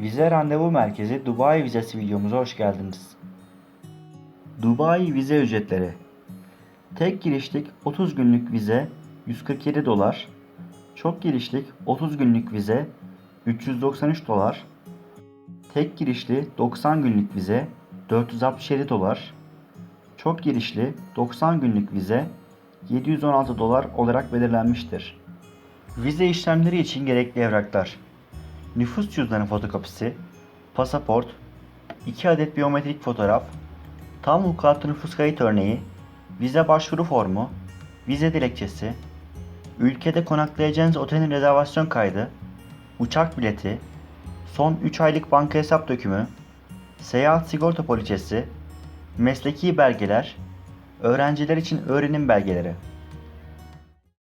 Vize Randevu Merkezi Dubai Vizesi videomuza hoş geldiniz. Dubai vize ücretleri Tek girişlik 30 günlük vize 147 dolar, çok girişlik 30 günlük vize 393 dolar, tek girişli 90 günlük vize 467 dolar, çok girişli 90 günlük vize 716 dolar olarak belirlenmiştir. Vize işlemleri için gerekli evraklar Nüfus cüzdanı fotokopisi, pasaport, 2 adet biyometrik fotoğraf, tam vukuatlı nüfus kayıt örneği, vize başvuru formu, vize dilekçesi, ülkede konaklayacağınız otelin rezervasyon kaydı, uçak bileti, son 3 aylık banka hesap dökümü, seyahat sigorta poliçesi, mesleki belgeler, öğrenciler için öğrenim belgeleri.